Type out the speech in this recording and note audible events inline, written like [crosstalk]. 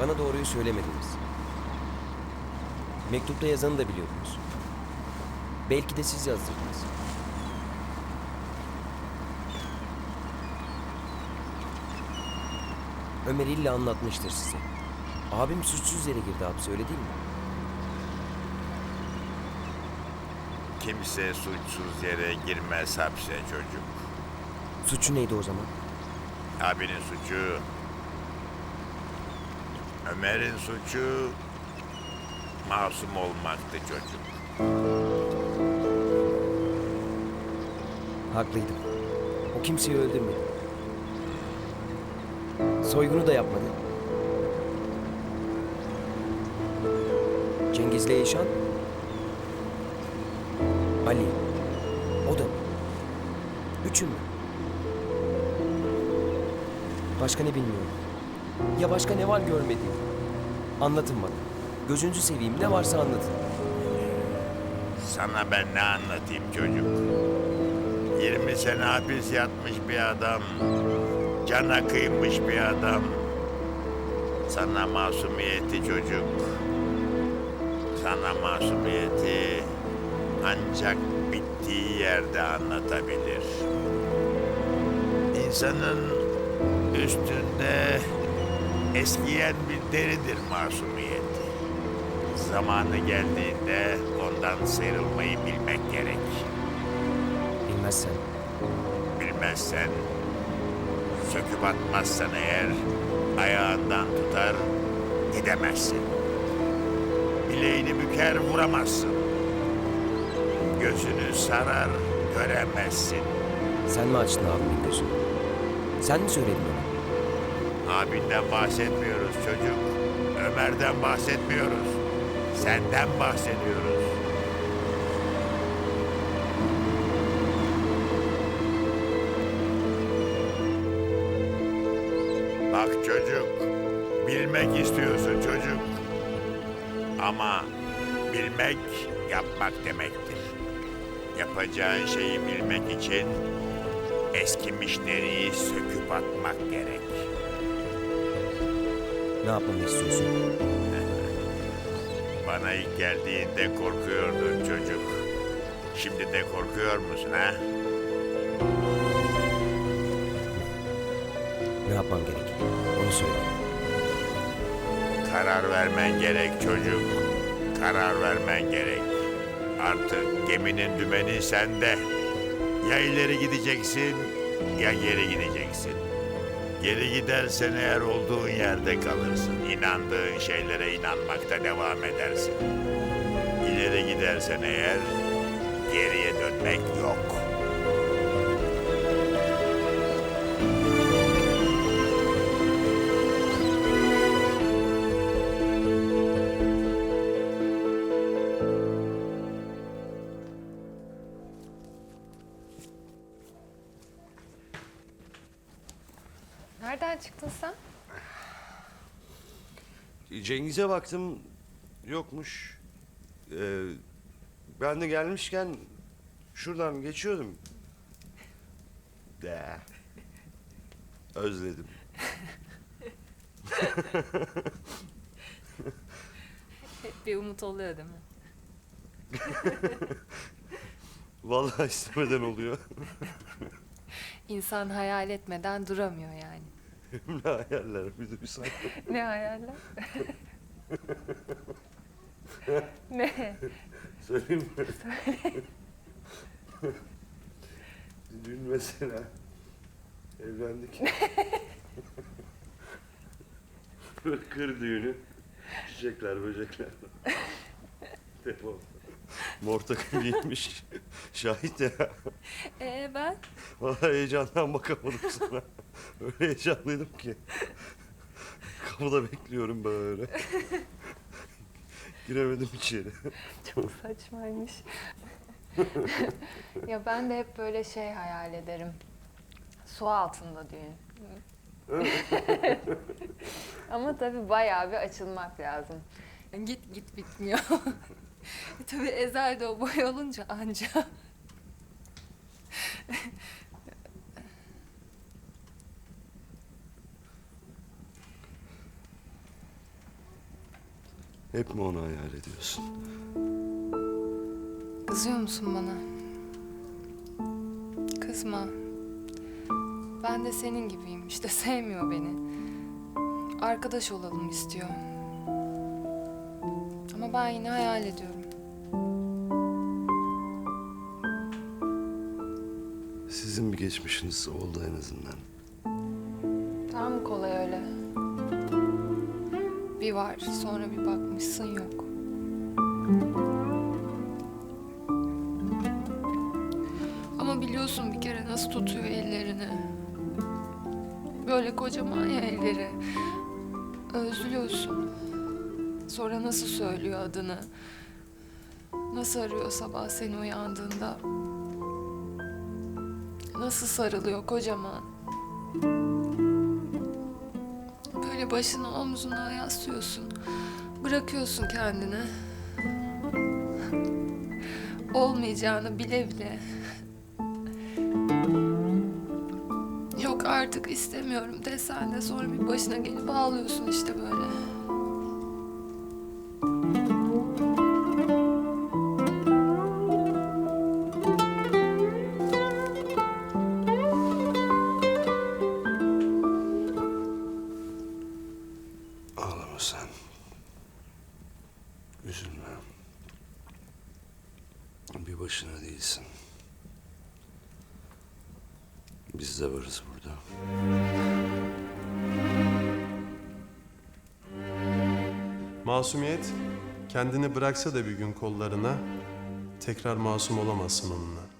Bana doğruyu söylemediniz. Mektupta yazanı da biliyordunuz. Belki de siz yazdırdınız. Ömer illa anlatmıştır size. Abim suçsuz yere girdi hapse öyle değil mi? Kimse suçsuz yere girmez hapse çocuk. Suçu neydi o zaman? Abinin suçu... Ömer'in suçu... Masum olmaktı çocuk. Haklıydım. O kimseyi öldürmedi. Soygunu da yapmadı. Cengiz'le Eşan? Ali. O da mı? Üçü mü? Başka ne bilmiyorum. Ya başka ne var görmediğim? Anlatın bana. Gözünüzü seveyim ne varsa anlatın. Sana ben ne anlatayım çocuk? 20 sene hapis yatmış bir adam. Cana kıymış bir adam. Sana masumiyeti çocuk. Sana masumiyeti ancak bittiği yerde anlatabilir. İnsanın üstünde eskiyen bir deridir masumiyeti. Zamanı geldiğinde ondan sıyrılmayı bilmek gerek. Bilmezsen. Bilmezsen, söküp atmazsan eğer ayağından tutar gidemezsin. Bileğini büker vuramazsın. Gözünü sarar göremezsin. Sen mi açtın abimin gözünü? Sen mi söyledin ona? Abinden bahsetmiyoruz çocuk. Ömer'den bahsetmiyoruz. Senden bahsediyoruz. Bak çocuk, bilmek istiyorsun çocuk. Ama bilmek yapmak demektir. Yapacağın şeyi bilmek için eskimiş deriyi söküp atmak gerek. Ne yapmamı istiyorsun? Bana ilk geldiğinde korkuyordun çocuk. Şimdi de korkuyor musun ha? Ne yapmam gerek? Onu söyle. Karar vermen gerek çocuk. Karar vermen gerek. Artık geminin dümeni sende. Ya ileri gideceksin ya geri gideceksin. Geri gidersen eğer olduğun yerde kalırsın. İnandığın şeylere inanmakta devam edersin. İleri gidersen eğer geriye dönmek yok. Nereden çıktın sen? Cengiz'e baktım yokmuş. Ee, ben de gelmişken şuradan geçiyordum. De. Özledim. Hep [laughs] bir umut oluyor değil mi? [laughs] Vallahi istemeden oluyor. İnsan hayal etmeden duramıyor yani. [laughs] ne hayaller bir say- [laughs] Ne hayaller? [laughs] ne? Söyleyeyim mi? Dün mesela evlendik. Böyle kır düğünü. Çiçekler, böcekler. Depo. Mor takım giymiş. Şahit ya. Ee ben? Vallahi heyecandan bakamadım sana. Öyle heyecanlıydım ki. Kapıda bekliyorum böyle. Giremedim içeri. Çok saçmaymış. ya ben de hep böyle şey hayal ederim. Su altında düğün. Ama tabii bayağı bir açılmak lazım. Git git bitmiyor. [laughs] tabii Ezel de o boy olunca anca. Hep mi onu hayal ediyorsun? Kızıyor musun bana? Kızma. Ben de senin gibiyim. İşte sevmiyor beni. Arkadaş olalım istiyor. Ama ben yine hayal ediyorum. Sizin bir geçmişiniz oldu en azından. Daha mı kolay öyle? Bir var, sonra bir bakmışsın yok. Ama biliyorsun bir kere nasıl tutuyor ellerini. Böyle kocaman ya elleri. Özlüyorsun. Sonra nasıl söylüyor adını. Nasıl arıyor sabah seni uyandığında. Nasıl sarılıyor kocaman. Böyle başını omzuna yaslıyorsun. Bırakıyorsun kendini. Olmayacağını bile bile. Yok artık istemiyorum desen de sonra bir başına gelip ağlıyorsun işte böyle. Sen. Üzülme. Bir başına değilsin. Biz de varız burada. Masumiyet kendini bıraksa da bir gün kollarına tekrar masum olamazsın onunla.